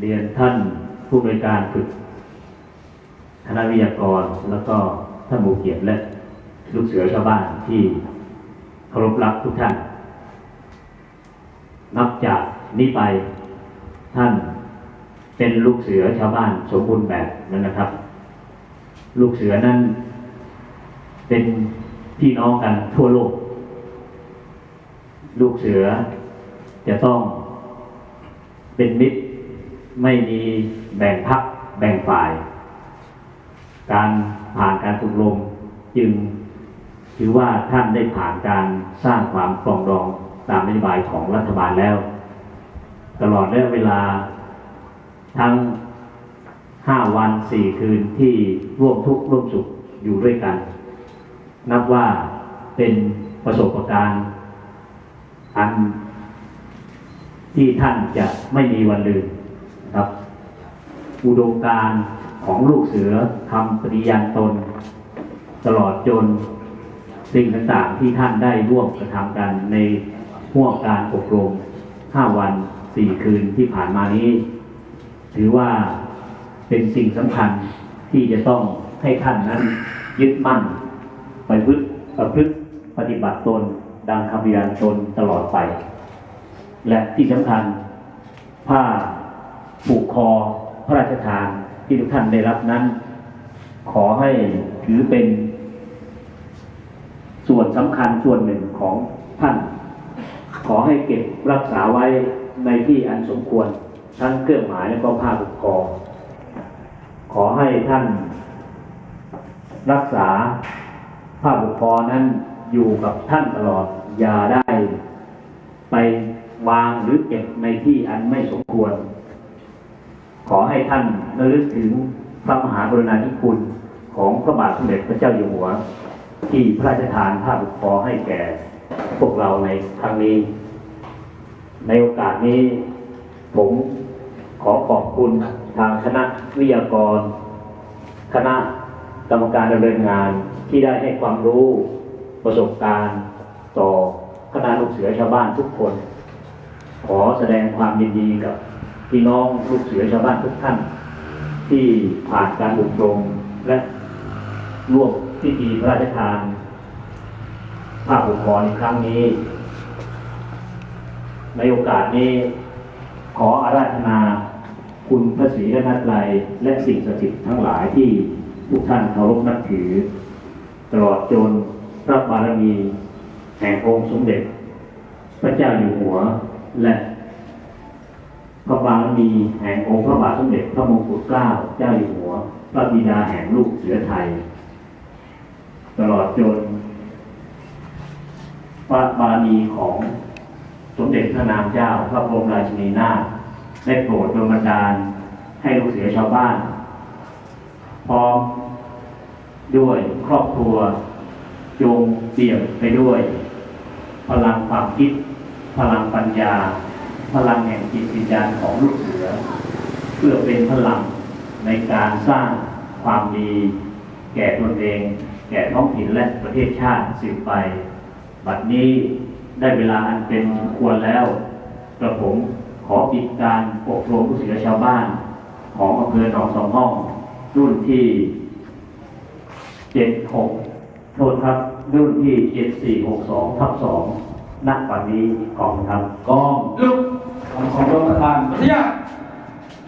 เรียนท่านผู้บริการฝึกคณะวิทยากร แล้วก็ท่านหมู่เกียรติและลูกเสือชาวบ้านที่เคารพรักทุกท่าน นับจากนี้ไปท่านเป็นลูกเสือชาวบ้านสมบูรณ์แบบนั้นนะครับ ลูกเสือนั้นเป็นพี่น้องกันทั่วโลก ลูกเสือจะต้องเป็นมิตร ไม่มีแบ่งพักแบ่งฝ่าย การผ่านการฝึกลมจึงถือว่าท่านได้ผ่านการสร้างความปรองดองตามนโยบายของรัฐบาลแล้ว ตลอดระยะเวลาทั้งห้าวันสี่คืนที่ร่วมทุกข์ร่วมสุขอยู่ด้วยกัน นับว่าเป็นประสบการณ์อันที่ท่านจะไม่มีวันลืม ครับ อุดมการของลูกเสือทำปฏิญาณตน ตลอดจนสิ่งต่างๆที่ท่านได้ร่วมกระทำกันในห่วงการอบรม 5 วัน 4 คืนที่ผ่านมานี้ ถือว่าเป็นสิ่งสำคัญที่จะต้องให้ท่านนั้นยึดมั่นไปพฤติประพฤติปฏิบัติตนดังคำยานตนตลอดไป และที่สำคัญผ้า ผูกคอพระราชทานที่ทุกท่านได้รับนั้น ขอให้ถือเป็น ส่วนสำคัญส่วนหนึ่งของท่าน ขอให้เก็บรักษาไว้ในที่อันสมควร ทั้งเครื่องหมายและก็ผ้าผูกคอ ขอให้ท่าน รักษาผ้าผูกคอนั้นอยู่กับท่านตลอดอย่าได้ ไปวางหรือเก็บในที่อันไม่สมควร ขอให้ท่านระลึกถึงพระมหากรุณาธิคุณของพระบาทสมเด็จพระเจ้าอยู่หัว ที่พระราชทานผ้าผูกคอให้แก่พวกเราในครั้งนี้ ในโอกาสนี้ ผมขอขอบคุณทางคณะวิทยากร คณะกรรมการดำเนินงานที่ได้ให้ความรู้ประสบการณ์ต่อคณะลูกเสือชาวบ้านทุกคน ขอแสดงความยินดีกับ พี่น้องลูกเสือชาวบ้านทุกท่าน ที่ผ่านการอบรมและร่วมพิธีพระราชทานภาพอุปกรในครั้งนี้ ในโอกาสนี้ขออาราธนาคุณพระศรีรัตนตรัยและสิ่งศักดิ์สิทธิ์ทั้งหลายที่ทุกท่านเคารพนับถือ ตลอดจนพระบารมีแห่งองค์สมเด็จ พระเจ้าอยู่หัวและ พระบารมีแห่งองค์พระบาทสมเด็จพระมงกุฎเกล้าเจ้าอยู่หัว พระบิดาแห่งลูกเสือไทย ตลอดจนพระบารมีของสมเด็จพระนางเจ้า พระบรมราชินีนาถได้โปรดดลบันดาลให้ลูกเสือชาวบ้าน พร้อมด้วยครอบครัว จงเปี่ยมไปด้วย พลังความคิด พลังปัญญา พลังแห่งจิตวิญญาณของลูกเสือ เพื่อเป็นพลังในการสร้างความดีแก่ตนเอง แก่ท้องถิ่นและประเทศชาติสืบไป บัดนี้ได้เวลาอันเป็นควรแล้ว กระผมขอปิดการปกครองผู้เสือชาวบ้าน ของอำเภอหนองสองห้อง รุ่นที่เจ็ดหกโทษครับ รุ่นที่เจ็ดสี่หกสองทับสองณวันนี้ขอบคุณครับกองลุก ของของรองประธานพัทยา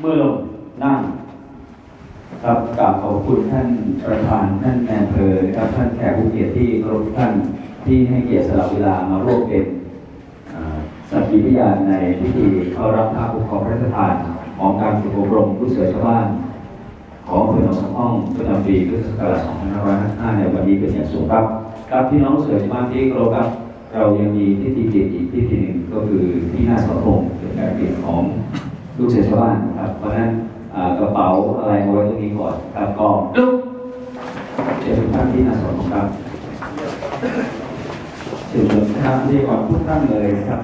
เมื่อลงนั่งครับกราบขอบคุณท่านประธานท่านแอนเพอครับท่านแขกผู้เกียรติที่เคารพทุกท่านที่ให้เกียรติสละเวลามาร่วมเป็นสักขีพยานในพิธีเข้ารับพระปกครองพระราชทานของการฝึกอบรมผู้เสือชาวบ้าน ของอำเภอหนองสองห้องประจำปีพุทธศักราช2555ในวันนี้เป็นอย่างสูงครับครับพี่น้องเสือชาวบ้านที่เคารพครับ เรายังมีพิธีเกียรติอีกพิธีหนึ่งก็คือที่หน้าเสาธงเป็นการเปลี่ยนของลูกเสือชาวบ้านครับเพราะฉะนั้นกระเป๋าอะไรเอาไว้ตรงนี้ก่อนครับกองลุกเชิญทุกท่านที่หน้าเสาธงครับเชิญชวนท่านที่ก่อนทุกท่านเลยครับ